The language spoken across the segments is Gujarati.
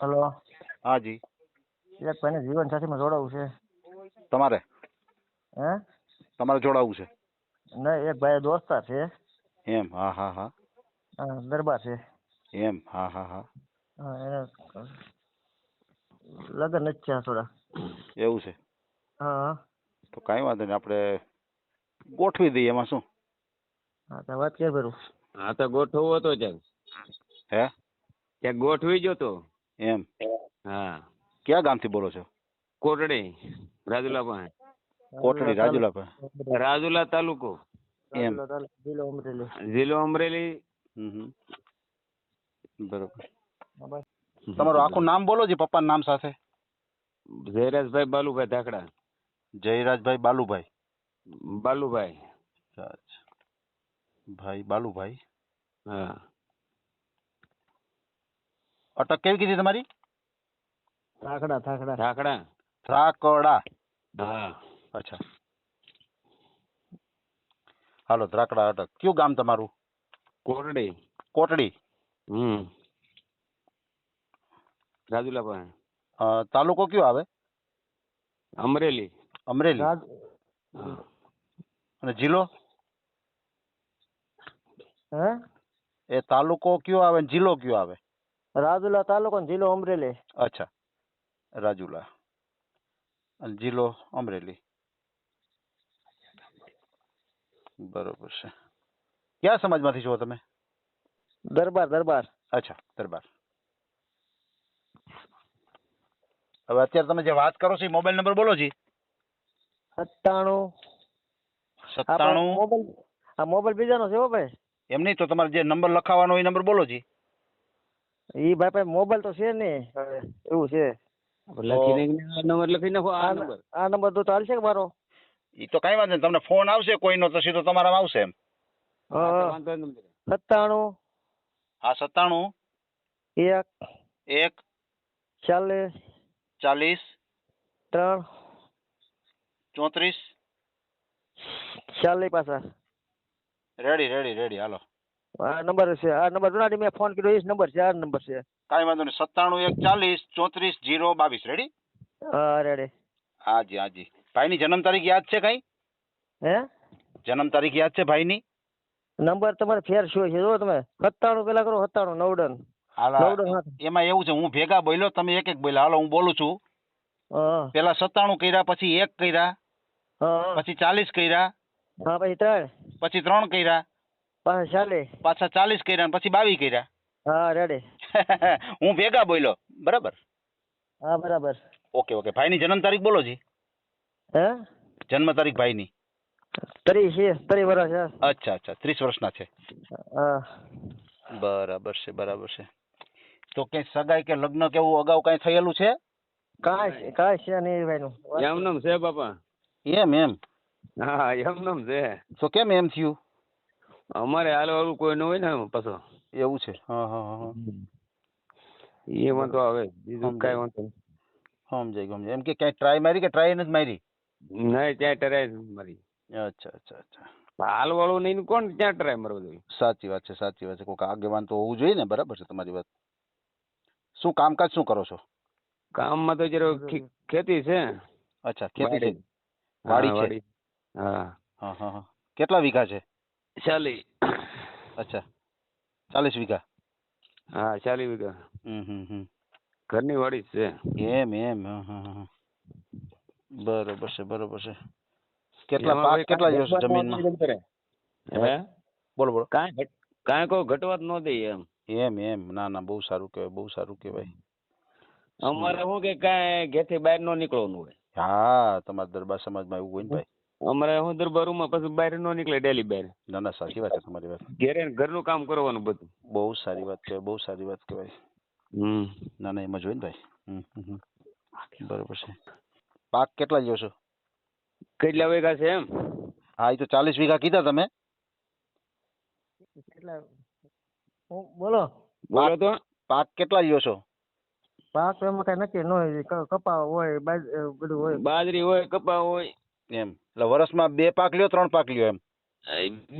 હલો. હા જી. એક ભાઈને જીવન સાથીમાં જોડાવું છે? તમારે? હે? તમારે જોડાવવું છે? નહીં એક ભાઈ દોસ્તાર છે. એમ હા હા હા. હા, દરબાર છે. એમ હા હા હા. હા એને લગ્ન જ છે થોડા. એવું છે? હા. તો કાંઈ વાંધો નહીં આપણે ગોઠવી દઈએ એમાં શું? હા તો વાત કે ભરું હા તો ગોઠવવો હતો ચાલ હે? ક્યાંક ગોઠવી ગયો તો. એમ? હા. ક્યાં ગામથી બોલો છો? કોટડી રાજુલા પાસે. કોટડી રાજુલા પાસે. રાજુલા તાલુકો. એમ. જિલ્લો અમરેલી જિલ્લો અમરેલી. બરોબર. તમારું આખું નામ બોલો જે પપ્પાનું નામ સાથે. જયરાજભાઈ બાલુભાઈ ધાકડા. જયરાજભાઈ બાલુભાઈ. બાલુભાઈ. ભાઈ બાલુભાઈ. હા. અટક કેવી કીધી તમારી થાકડા થાકડા ધાકડા ધ્રાકડા હા અચ્છા હાલો ધ્રાકડા અટક કયું ગામ તમારું કોટડી કોટડી હમ રાજુલા પાસે અ, તાલુકો કયો આવે અમરેલી અમરેલી રાજ હા. અને જિલ્લો હે એ તાલુકો કયો આવે ને જિલ્લો કયો આવે રાજુલા તાલુકો ને જિલ્લો અમરેલી. અચ્છા. રાજુલા. અને જિલ્લો અમરેલી. બરોબર છે. કયા સમાજમાંથી છો તમે? દરબાર દરબાર. અચ્છા દરબાર. હવે અત્યારે તમે જે વાત કરો છો એ મોબાઈલ નંબર બોલો જી. સત્તાણું. સત્તાણું. મોબાઈલ આ મોબાઈલ બીજાનો છે હો ભાઈ. એમ નહીં તો તમારે જે નંબર લખાવવાનો એ નંબર બોલો જી. ઈ ભાઈ પાસે મોબાઈલ તો છે ને હવે એવું છે. લખી આ નંબર લખી નાખો આ નંબર. આ નંબર તો ચાલશે કે મારો? ઈ તો કઈ વાંધો નહીં તમને ફોન આવશે કોઈનો તો સીધો તમારામાં આવશે એમ. નહીં. સત્તાણું. હા સત્તાણું. એક. એક. ચાલીસ. ચાલીસ. ત્રણ. ચોત્રીસ. ચાલીસ પાછા. Ready ready ready hello. આ નંબર છે આ નંબર જુનાડી મેં ફોન કર્યો એ જ નંબર છે આ નંબર છે. કાંઈ વાંધો નહીં. સત્તાણું એક ચાલીસ ચોત્રીસ જીરો બાવીસ. રેડી હા રેડી હાજી હાજી. ભાઈની જન્મ તારીખ યાદ છે કઈ? હે? જન્મ તારીખ યાદ છે ભાઈની? નંબર તમારે ફેર શું છે? જો તમે. સત્તાણું પેલા કરો સત્તાણું નવડન. હાલા એમાં એવું છે હું ભેગા બોલ્યો તમે એક એક બોલ્યા. હાલો હું બોલું છું. પેલા સત્તાણું કર્યા પછી એક કર્યા પછી ચાલીસ કર્યા હા પછી ત્રણ. પછી ત્રણ કર્યા પાછા ચાલીસ પાછા ચાલીસ કર્યા પછી બાવી કર્યા. હા રેડે. હું ભેગા બોલ્યો બરાબર? હા બરાબર. Okay okay. ભાઈની જન્મ તારીખ બોલો જી. હે? જન્મ તારીખ ભાઈની. ત્રીસ છે ત્રીસ વર્ષ છે અચ્છા અચ્છા. ત્રીસ વર્ષના છે. બરાબર છે બરાબર છે. તો કઈ સગાઈ કે લગ્ન કેવું અગાઉ કઈ થયેલું છે? કાંઈ કાંઈ છે નહીં ભાઈનું. એમનેમ છે બાપા? એમ એમ. હા એમનેમ છે. તો કેમ એમ થયું? અમારે હાલ વાળું કોઈ ન હોય ને પાછો. એવું છે. હા હા. એ વાંધો આવે. બીજું. કઈ વાંધો સમજાય સમજાય. એમ કે ક્યાંય ટ્રાય મારી કે ટ્રાય નથી મારી? નહીં ત્યાં ટ્રાય મારી. અચ્છા અચ્છા અચ્છા. હાલ વાળું નહીં કોણ ત્યાં ટ્રાય મારવું જોઈએ સાચી વાત છે સાચી વાત છે. કોઈક આગેવાન તો હોવું જોઈએ ને બરાબર છે તમારી વાત. શું કામકાજ શું કરો છો? કામમાં તો જરા ખેતી છે. અચ્છા ખેતી છે. વાડી. છે? હા. હા હા હા. કેટલા વીઘા છે? ચાલી. અચ્છા. ચાલીસ વીઘા? હા ચાલી વીઘા. ઘરની વાડી જ છે. એમ એમ. બરોબર છે બરોબર છે. કેટલા પાક કેટલા જોશો જમીનમાં. હે? બોલો બોલો. કાંઈ કાંઈ કોઈ ઘટવા જ ન દે એમ. એમ એમ. ના ના બહુ સારું કહેવાય બહુ સારું કહેવાય. અમારે શું? કે કાંઈ ઘેરથી બહાર ન નીકળવાનું હોય. હા તમારા દરબાર સમાજમાં એવું હોય ને ભાઈ. અમારે હું દરબારમાં પછી બહાર ન નીકળે ડેલી બહાર. ના ના સાચી વાત છે તમારી વાત. ઘેરે ઘરનું કામ કરવાનું બધું. બહુ સારી વાત કહેવાય બહુ સારી વાત કહેવાય. હમ. ના ના એમાં જ ને ભાઈ. હમ, હમ, હમ. બરોબર છે. પાક કેટલા લ્યો છો? કેટલા વીઘા છે એમ? હા એ તો ચાલીસ વીઘા કીધા તમે. કેટલા? બોલો. બોલો તો. પાક કેટલા લ્યો છો? પાક એમાં કઈ નક્કી ન હોય કપા હોય બધું હોય. બાજરી હોય કપા હોય. એમ. એટલે વર્ષમાં બે પાક લ્યો ત્રણ પાક લ્યો એમ.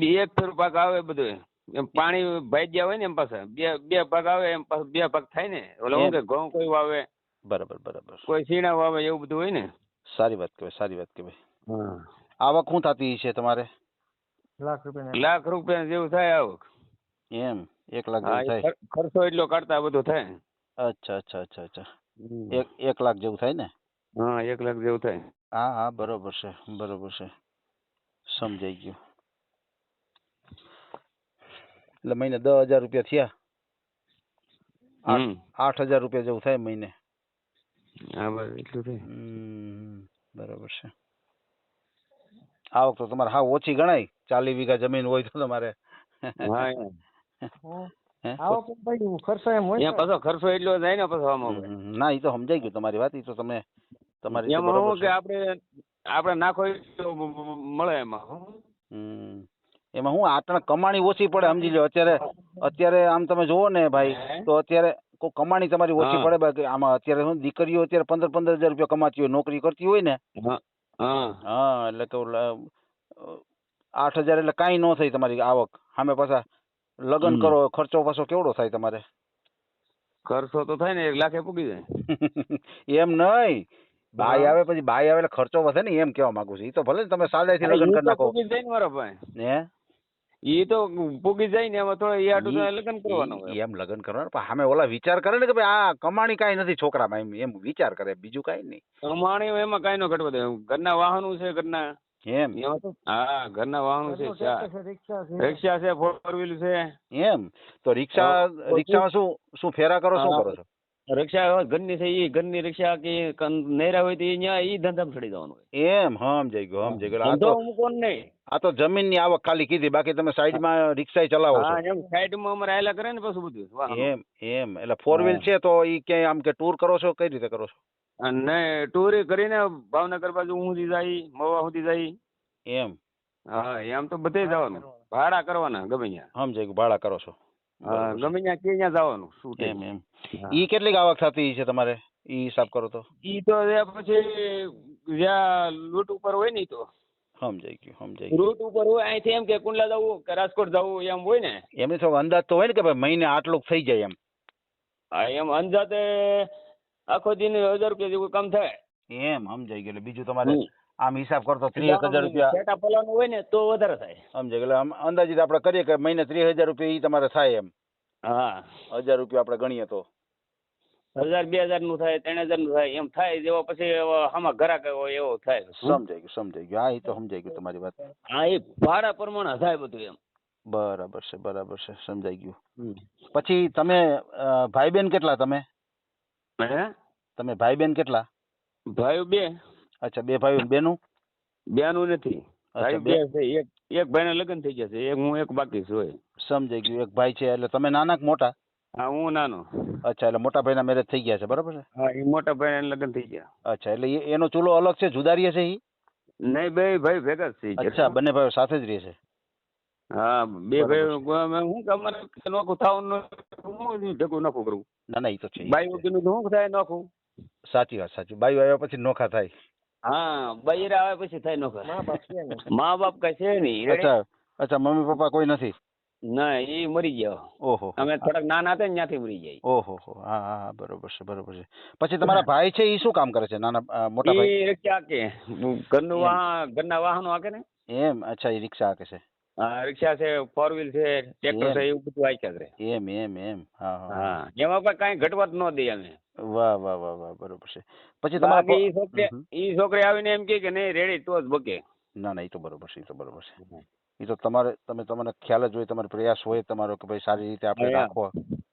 બે એક ફેર પાક આવે બધું. એમ પાણી ભાઈ ગયા હોય ને એમ પાછા. બે બે ભાગ આવે એમ પાછું બે પાક થાય ને. ઓલો હું કે ઘઉં કોઈ વાવે બરાબર બરાબર. કોઈ સીણા વાવે એવું બધું હોય ને. સારી વાત કહેવાય સારી વાત કહેવાય. હા. આવક શું થતી છે તમારે? લાખ રૂપિયા લાખ રૂપિયા જેવું થાય આવક. એમ એક લાખ જેવું થાય. ખર્ચો એટલો કાઢતા બધું થાય. અચ્છા અચ્છા અચ્છા અચ્છા. એક એક લાખ જેવું થાય ને? હા એક લાખ જેવું થાય. હા હા બરોબર છે બરોબર છે. સમજાઈ ગયું. એટલે મહિને દસ હજાર રૂપિયા થયા? આઠ હજાર રૂપિયા જેવું થાય મહિને? હા બસ એટલું થાય. બરોબર છે. આવક તો તમારે હા ઓછી ગણાય. ચાલીસ વીઘા જમીન હોય તો તમારે. હા એમ. હે? આવો પણ ભાઈ ખર્ચો એમ હોય ત્યાં પાછો ખર્ચો એટલો થાય ને પાછો આમાં હમ, ના એ તો સમજાઈ ગયું તમારી વાત. એ તો તમે તમારી એમાં કે આપણે આપણે નાખો મળે એમાં હમ. એમાં હું આટણ કમાણી ઓછી પડે સમજી લો અત્યારે અત્યારે આમ તમે જુઓ ને ભાઈ તો અત્યારે કોઈ કમાણી તમારી ઓછી પડે બાકી આમાં અત્યારે શું દીકરીઓ અત્યારે પંદર પંદર હજાર રૂપિયા કમાતી હોય નોકરી કરતી હોય ને હા હા. હા એટલે કે આઠ હજાર એટલે કાંઈ ન થાય તમારી આવક. સામે પાછા લગ્ન કરો ખર્ચો પાછો કેવડો થાય તમારે? ખર્ચો તો થાય ને એક લાખે પૂગી જાય. એમ નહીં. બાઈ આવે પછી બાઈ આવે એટલે ખર્ચો વધે ને એમ કેવા માંગુ છું. એ તો ભલે ને તમે સાદાઈથી થી લગ્ન કરી તો નાખો. પૂગી જાય ને મારા ભાઈ. હે? ઈ તો પૂગી જાય ને એમાં થોડા ઈ આટું તો લગ્ન કરવાનું એમ લગ્ન કરવાનું? પણ સામે ઓલા વિચાર કરે ને કે ભાઈ આ કમાણી કાંઈ નથી છોકરામાં એમ એમ વિચાર કરે. બીજું કાંઈ નહીં. કમાણી એમાં કાંઈ ન ઘટવા દે ઘરના વાહનો છે ઘરના. એમ. હા ઘરના વાહનો છે રિક્ષા છે. રિક્ષા છે ફોર વ્હીલ છે. એમ. તો રિક્ષા રિક્ષામાં શું શું ફેરા કરો શું કરો છો? રિક્ષા ઘરની છે ઘરની રક્ષા કે નેરા હોય તો ન્યા ઈ ધંધામાં ચડી જવાનું હોય. એમ ગયો સમજાઈ ગયો આ ધંધો તો કોણ નહીં. આ તો જમીનની આવક ખાલી કીધી બાકી તમે સાઈડમાં રિક્ષા ચલાવો હા છો એમ સાઈડમાં અમારે આયલા કરે ને પછી બધું એમ એમ એટલે ફોર વ્હીલ છે તો ઈ ક્યાંય આમ કે ટૂર કરો છો કઈ રીતે કરો છો? અને ટૂર કરીને ભાવનગર બાજુ સુધી જાય મવા સુધી જાય. એમ. હા એમ તો બધે જવાનું. ભાડા કરવાના ગમે ત્યાં. સમજાય ગયું ભાડા કરો હા, છે. ગમે ત્યાં કે ત્યાં જવાનું શું એમ એમ. ઈ કેટલીક આવક થતી છે તમારે? ઈ હિસાબ કરો તો. ઈ તો પછી જ્યાં લૂંટ ઉપર હોય ને તો. સમજાઈ ગયું સમજાઈ ગયું. રૂટ ઉપર હોય અહીંથી એમ કે કુંડલા જવું કે રાજકોટ જવું એમ હોય ને. એમને થોડો અંદાજ તો હોય ને કે ભાઈ મહિને આટલું થઈ જાય એમ. હા એમ અંદાજે આખો દિન હજાર રૂપિયા જેવું કામ થાય. એમ સમજાઈ ગયું. એટલે બીજું તમારે. આમ હિસાબ કરતો ત્રીસ હજાર રૂપિયા. પેટા પલાનું હોય ને તો વધારે થાય. સમજાય એટલે આમ અંદાજિત આપણે કરીએ કે મહિને ત્રીસ હજાર રૂપિયા ઈ તમારે થાય એમ. હા. હજાર રૂપિયા આપણે ગણીએ તો. હજાર બે હજારનું થાય ત્રણ હજારનું થાય એમ થાય જેવો પછી આમાં ઘરાક હોય એવો થાય. સમજાઈ ગયું સમજાઈ ગયું હા એ તો સમજાઈ ગયું તમારી વાત. હા એ ભાડા પ્રમાણે થાય બધું એમ. બરાબર છે બરાબર છે સમજાઈ ગયું. પછી તમે ભાઈ બેન કેટલા તમે? હે? તમે ભાઈ બેન કેટલા? ભાઈ બે. અચ્છા બે ભાઈ બેનું? બેનું નથી. ભાઈ એક એક ભાઈને લગ્ન થઈ ગયા છે એક હું એક બાકી છું. સમજાઈ ગયું એક ભાઈ છે એટલે તમે નાના કે મોટા? હા હું નાનો. અચ્છા એટલે મોટા ભાઈના મેરેજ થઈ ગયા છે બરાબર છે? હા એ મોટા ભાઈ લગ્ન થઈ ગયા. અચ્છા એટલે એનો ચૂલો અલગ છે જુદા છે એ નહીં બે ભાઈ ભેગા જ છે અચ્છા બંને ભાઈઓ સાથે જ રહે છે હા બે ભાઈ હું કે અમારે નોખું થવાનું હું ભેગું નોખું કરું. ના ના એ તો છે બાઈ વગરનું તો થાય નોખું? સાચી વાત સાચી બાઈ આવ્યા પછી નોખા થાય. હા બૈરા આવે પછી થાય નોકર મા બાપ કઈ છે નહીં અચ્છા અચ્છા મમ્મી પપ્પા કોઈ નથી? ના એ મરી ગયા. ઓહો. અમે થોડાક નાના હતા ને ત્યાંથી મરી જાય. ઓહો હો હા બરોબર છે બરોબર છે. પછી તમારા ભાઈ છે એ શું કામ કરે છે નાના મોટા ભાઈ? એ રિક્ષા કે ઘરનું. વાહન ઘરના વાહનો આકે ને. એમ અચ્છા એ રિક્ષા આકે છે. રિક્ષા છે ફોર વ્હીલ છે ટ્રેક્ટર છે એવું બધું આખ્યા છે. એમ એમ એમ. હા એમાં પણ કાંઈ ઘટવત ન દે અમે વાહ વાહ વાહ વાહ બરોબર છે. પછી તમારા ઈ છોકરી ઈ છોકરી આવીને એમ કે કે નહીં રેડી તો જ બકે. ના ના એ તો બરોબર છે એ તો બરોબર છે. એ તો તમારે તમે તમને ખ્યાલ જ હોય તમારો પ્રયાસ હોય તમારો કે ભાઈ સારી રીતે આપણે રાખો.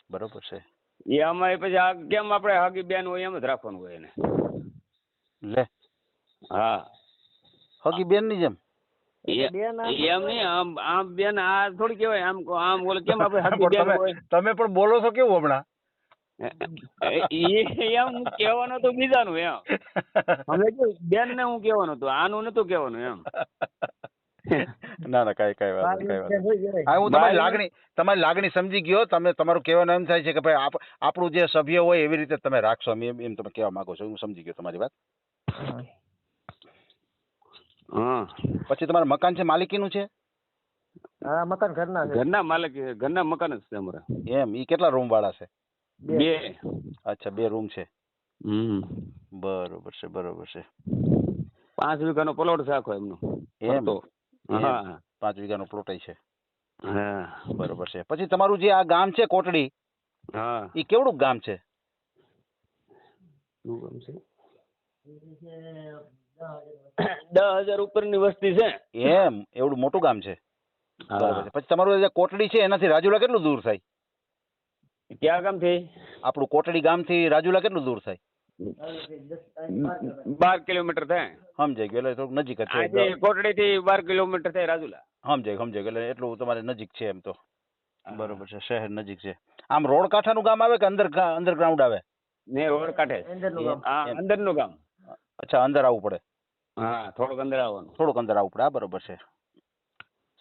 બરોબર છે. એ અમારે પછી આ કેમ આપણે હાગી બેન હોય એમ જ રાખવાનું હોય એને. લે. હા. હગી બેનની જેમ? એમ નહીં આમ આમ બેન આ થોડી કહેવાય આમ આમ બોલે કેમ આપણે હાગી બેન તમે હોય? તમે પણ બોલો છો કેવું હમણાં? એમ કહેવાનું તો બીજાનું એમ. અમે બેન ને હું કહેવાનું હતું આનું નતું કહેવાનું એમ. ના ના કઈ કઈ વાત કઈ વાત. હા હું તમારી લાગણી તમારી લાગણી સમજી ગયો તમે તમારું કહેવાનું એમ થાય છે કે ભાઈ આપ- આપણું જે સભ્ય હોય એવી રીતે તમે રાખશો એમ એમ તમે કહેવા માંગો છો હું સમજી ગયો તમારી વાત. હા. પછી તમારું મકાન છે માલિકીનું છે? હા મકાન ઘરના છે. ઘરના માલિક ઘરના મકાન જ છે અમારા. એમ ઈ કેટલા રૂમ વાળા છે? બે. અચ્છા બે રૂમ છે. હમ. બરોબર છે બરોબર છે. પાંચ વીઘાનો પ્લોટ છે આખો એમનો. એમ? તો હા. પાંચ વીઘાનો પ્લોટ છે. હા. બરોબર છે. પછી તમારું જે આ ગામ છે કોટડી હા. ઈ કેવડું ગામ છે? શું ગામ છે? દસ હજાર ઉપરની વસ્તી છે. એમ એવડું મોટું ગામ છે. બરોબર છે. પછી તમારું જે કોટડી છે એનાથી રાજુલા કેટલું દૂર થાય? ક્યાં ગામ છે આપણું કોટડી ગામથી રાજુલા કેટલું દૂર થાય? બાર કિલોમીટર થાય. સમજાઈ ગયું એટલે થોડુંક નજીક જ છે. કોટડી થી બાર કિલોમીટર થાય રાજુલા. સમજાય સમજાય ગયું એટલે એટલું તમારે નજીક છે એમ તો. બરોબર છે શહેર નજીક છે. આમ રોડ કાંઠાનું ગામ આવે કે અંદર અંડરગ્રાઉન્ડ આવે? ને રોડ કાંઠે અંદરનું ગામ. હા અંદરનું ગામ. અચ્છા અંદર આવવું પડે? હા થોડુંક અંદર આવવાનું. થોડુંક અંદર આવવું પડે. આ બરોબર છે.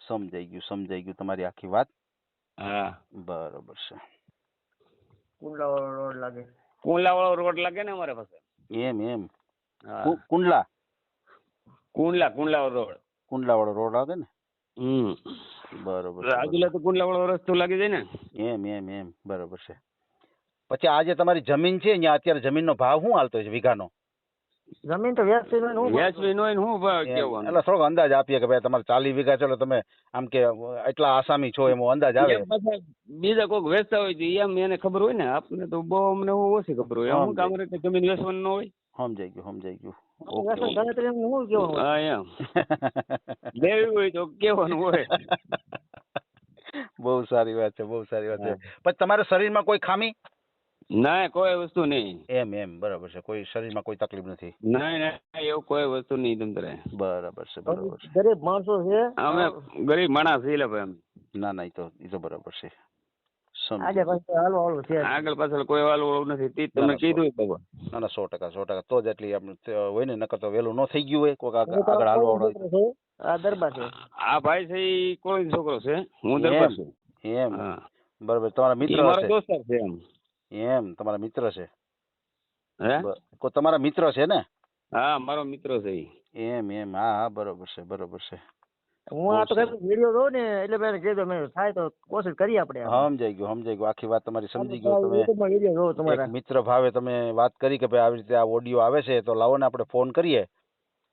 સમજાઈ ગયું સમજાઈ ગયું તમારી આખી વાત. હા. બરોબર છે. કુંડલાવાળો રોડ લાગે. કુંડલા વાળો રોડ લાગે ને અમારે પાસે? એમ એમ. કુંડલા કુંડલા? કુંડલા વાળો રોડ. કુંડલા વાળો રોડ આવે ને? હમ. બરોબર છે, રાજુલા તો કુંડલા વાળો રસ્તો લાગી જાય ને? એમ એમ એમ. બરોબર છે. પછી આ જે તમારી જમીન છે અહીંયા અત્યારે જમીનનો ભાવ શું હાલતો છે વીઘાનો? જમીન તો વ્યાજબી ને હું વેચવી નો હોય ને હું ભાવ એટલે થોડોક અંદાજ આપીએ કે ભાઈ તમારે ચાલીસ વીઘા છે તમે આમ કે એટલા આસામી છો એમ અંદાજ આવે. બીજા કોઈક વેચતા હોય તો એમ એને ખબર હોય ને આપને તો બહુ અમને ઓછી ખબર હોય. હા, અમુક કામ કે જમીન વેચવાનું ન હોય. સમજાઈ ગયું સમજાઈ ગયું. બહુ સારી વાત છે બહુ સારી વાત છે. પછી તમારા શરીરમાં કોઈ ખામી? ના કોઈ વસ્તુ નહીં. એમ એમ બરાબર છે. કોઈ શરીરમાં કોઈ તકલીફ નથી. ના ના એવું કોઈ વસ્તુ નહીં તમતરે બરાબર છે બરાબર છે. ગરીબ માણસો છે. અમે ગરીબ માણસ છીએ લે ભાઈ ના ના એ તો એ તો બરાબર છે. આગળ પાછળ કોઈ વાળું નથી. તી તમને કીધું બાબા. ના ના સો ટકા સો ટકા. તો જ એટલી હોય ને નકર તો વહેલું ન થઈ ગયું હોય. કોઈક આગળ હું તો આગળ હાલવા વાળો આ દરબાર છે. આ ભાઈ છે ઈ કોળી છોકરો છે. હું દરબાર એમ. છું. એમ. હા. બરાબર તમારા ઈ મિત્ર મારો હશે. દોસ્તાર છે એમ. એમ તમારા મિત્ર છે. હે? તમારા મિત્ર છે ને? હા મારો મિત્ર છે એમ એમ હા હા બરોબર છે બરોબર છે. હું આ તો કઈ વીડિયો જોઉં ને એટલે મેં કીધું મેં થાય તો કોશિશ કરી આપણે સમજાઈ ગયું સમજાઈ ગયું. આખી વાત તમારી સમજી ગયું તમે. મિત્ર ભાવે તમે વાત કરી કે ભાઈ આવી રીતે આ ઓડિયો આવે છે તો લાવો ને આપણે ફોન કરીએ.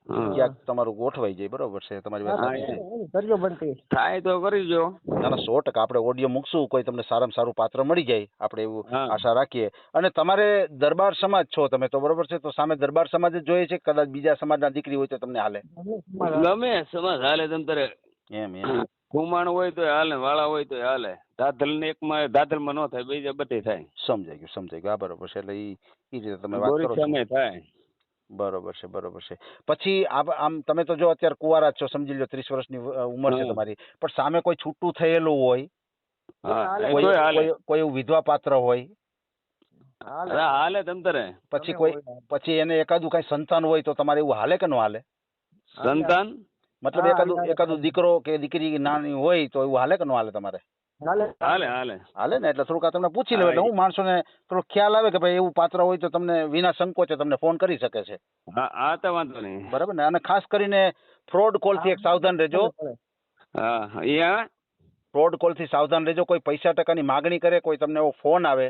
ક્યાંક તમારું ગોઠવાઈ જાય બરોબર છે તમારી વાત હા, સાચી છે. કરજો બનતી થાય તો કરીજો ના ના સો ટકા આપણે ઓડિયો મૂકશું કોઈ તમને સારામાં સારું પાત્ર મળી જાય આપણે એવું આશા રાખીએ. અને તમારે દરબાર સમાજ છો તમે તો બરોબર છે તો સામે દરબાર સમાજ જ જોઈએ છે કદાચ બીજા સમાજના દીકરી હોય તો તમને હાલે. ગમે સમાજ હાલે. તમ તારે એમ એમ. કુમાણ હોય તો હાલે વાળા હોય તો હાલે. દાદલ ને એક માં દાદલમાં ન થાય બીજા બધે થાય. સમજાઈ ગયું સમજાઈ ગયું. આ બરોબર છે એટલે ઈ ઈ રીતે તમે વાત કરો છો. થાય. બરોબર છે બરોબર છે. પછી આપ- આમ તમે તો જો અત્યારે કુંવારા જ છો સમજી લો ત્રીસ વર્ષની ઉંમર છે. તમારી. પણ સામે કોઈ છૂટું થયેલું હોય હા એ કોઈ તોય હાલે. કોઈ- કોઈ એવું વિધવા પાત્ર હોય અરે હાલે તમ તારે. પછી કોઈ પછી એને એકાદું કઈ સંતાન હોય તો તમારે એવું હાલે કે ન હાલે? સંતાન? મતલબ હા, એકાદું હાલે. એકાદું દીકરો કે દીકરી નાની હોય તો એવું હાલે કે ન હાલે તમારે? હાલે. હાલે હાલે. ને એટલે થોડુંક આ તમને પૂછી લો એટલે હું માણસોને થોડો ખ્યાલ આવે કે ભાઈ એવું પાત્ર હોય તો તમને વિના સંકોચે તમને ફોન કરી શકે છે. હા હા તો વાંધો નહીં. બરાબર ને? અને ખાસ કરીને ફ્રોડ કોલથી એક સાવધાન રહેજો. હા એ ફ્રોડ કોલથી સાવધાન રહેજો. કોઈ પૈસા ટકાની માગણી કરે કોઈ તમને એવો ફોન આવે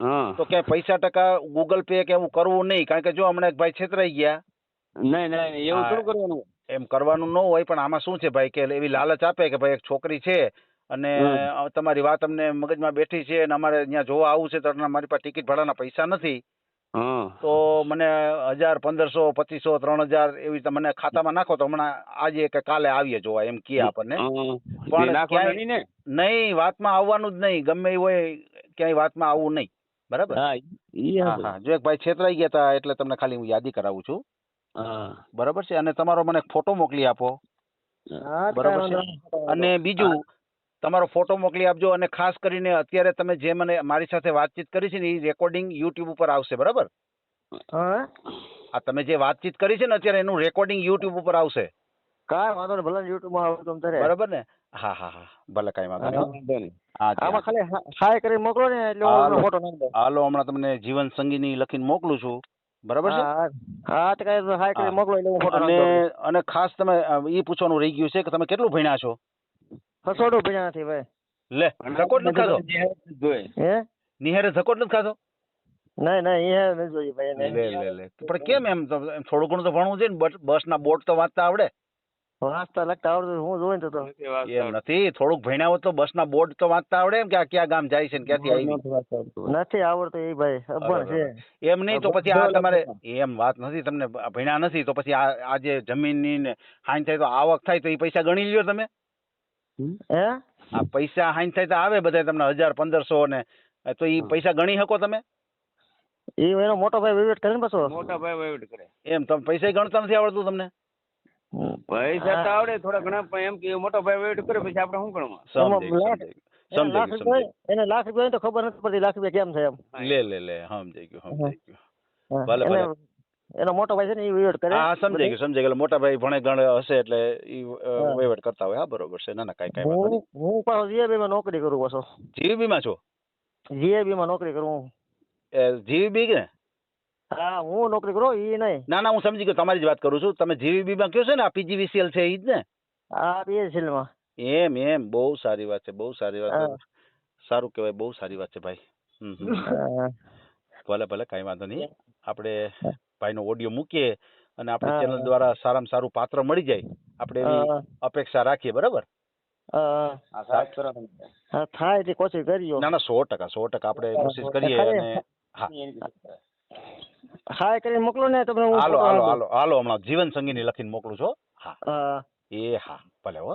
હા. તો ક્યાંય પૈસા ટકા ગૂગલ પે કે એવું કરવું નહીં કારણ કે જો હમણાં એક ભાઈ છેતરાઈ ગયા. નહીં નહીં એવું શું કરવાનું. એમ કરવાનું ન હોય પણ આમાં શું છે ભાઈ કે એવી લાલચ આપે કે ભાઈ એક છોકરી છે અને તમારી વાત અમને મગજમાં બેઠી છે અને અમારે ત્યાં જોવા આવવું છે તો મારી પાસે ટિકિટ ભાડાના પૈસા નથી. તો મને હજાર પંદરસો પચીસો ત્રણ હજાર એવી મને ખાતામાં નાખો તો હમણાં આજે કે કાલે આવીએ જોવા એમ કહે આપણને. પણ નહીં વાતમાં આવવાનું જ નહીં ગમે એ હોય ક્યાંય વાતમાં આવવું નહીં. બરાબર? હા જો એક ભાઈ છેતરાઈ ગયા હતા એટલે તમને ખાલી હું યાદી કરાવું છું. બરાબર છે? અને તમારો મને ફોટો મોકલી આપો. બરાબર બરોબર છે. અને બીજું તમારો ફોટો મોકલી આપજો અને ખાસ કરીને અત્યારે તમે જે મને મારી સાથે વાતચીત કરી છે ને એ રેકોર્ડિંગ યુટ્યુબ ઉપર આવશે બરાબર? હા. આ તમે જે વાતચીત કરી છે ને અત્યારે એનું રેકોર્ડિંગ યુટ્યુબ ઉપર આવશે. કાંઈ વાંધો નહીં ભલે યુટ્યુબમાં આવે તારે બરાબર ને? હા હા હા. ભલે કાંઈ વાંધો નહીં. આમાં ખાલી હાય કરીને મોકલો ને એટલે ફોટો નાખી દો હાલો હમણાં તમને જીવન સંગીની લખીને મોકલું છું. બરાબર છે? હા તો કાંઈ હાય કરી મોકલો એટલે ફોટો અને અને ખાસ તમે એ ઈ પૂછવાનું રહી ગયું છે કે તમે કેટલું ભણ્યા છો? ફસોડું ભણ્યા નથી ભાઈ. લે ઝકોટ નથી ખાધો? હે? નિહારે ધકોટ નથી ખાધો? નહીં નહીં એ નથી જોઈ ભાઈ લે લે લે. પણ કેમ એમ તો થોડું ઘણું તો ભણવું જોઈએ ને બસ ના બોર્ડ તો વાંચતા આવડે? વાંચતા લખતા આવડે હું જોઈને તો એમ નથી થોડુંક ભણ્યા હોત તો બસ ના બોર્ડ તો વાંચતા આવડે એમ કે આ ક્યાં ગામ જાય છે ને ક્યાંથી આવી નથી આવડતો. એ ભાઈ અભણ છે. એમ નહીં તો પછી આ તમારે એમ વાત નથી તમને ભણ્યા નથી તો પછી આ આ જે જમીનની ને હાઈન થાય તો આવક થાય તો એ પૈસા ગણી લ્યો તમે. હે? આ પૈસા હાઈન થાય તો આવે બધા તમને હજાર પંદરસો ને તો એ પૈસા ગણી શકો તમે? એ એનો મોટો ભાઈ વહીવટ કરે ને પાછો? મોટા ભાઈ વહીવટ કરે. એમ તમે પૈસા ગણતા નથી આવડતું તમને? પૈસા તો આવડે થોડા ઘણા પણ એમ કે મોટો ભાઈ વહીવટ કરે પછી આપણે શું ગણવા એને લાખ રૂપિયા એને લાખ રૂપિયા હોય તો ખબર નથી પડતી લાખ રૂપિયા કેમ થાય એમ. લે લે લે સમજાઈ ગયું સમજાઈ ગયું. ભલે, ભલે. એનો મોટો ભાઈ છે ને એ વહીવટ કરે. હા સમજાઈ ગયું સમજાઈ ગયું. મોટા ભાઈ ભણે ગણે હશે એટલે એ વહીવટ કરતા હોય. હા બરોબર છે. ના ના કાંઈ કાંઈ હું હું પાછો જીએબી માં નોકરી કરું પાછો. જીએબી માં છો? જીએબી માં નોકરી કરું. જીવીબી કે? હા હું નોકરી કરું એ નહીં. ના ના હું સમજી ગયો. તમારી જ વાત કરું છું. તમે જીવીબી માં કયો છો ને? આ પીજીવીસીએલ છે એ જ ને? હા પીએસએલમાં. એમ એમ. બહુ સારી વાત છે બહુ સારી વાત છે. સારું કહેવાય બહુ સારી વાત છે ભાઈ. ભલે ભલે કઈ વાંધો નહીં. આપણે ભાઈનો ઓડિયો મૂકીએ અને આપણી હા. ચેનલ દ્વારા સારામાં સારું પાત્ર મળી જાય. આપણે એવી અપેક્ષા રાખીએ બરાબર? થાય એટલી કોશિશ કરીયો ના ના સો ટકા સો ટકા આપણે કોશિશ કરીએ અને હા. હા કરીને મોકલો ને તમને હું હાલો હાલો હાલો હાલો હમણાં જીવન સંગીની લખીને મોકલું છો. હા. હા. એ હા ભલે હો.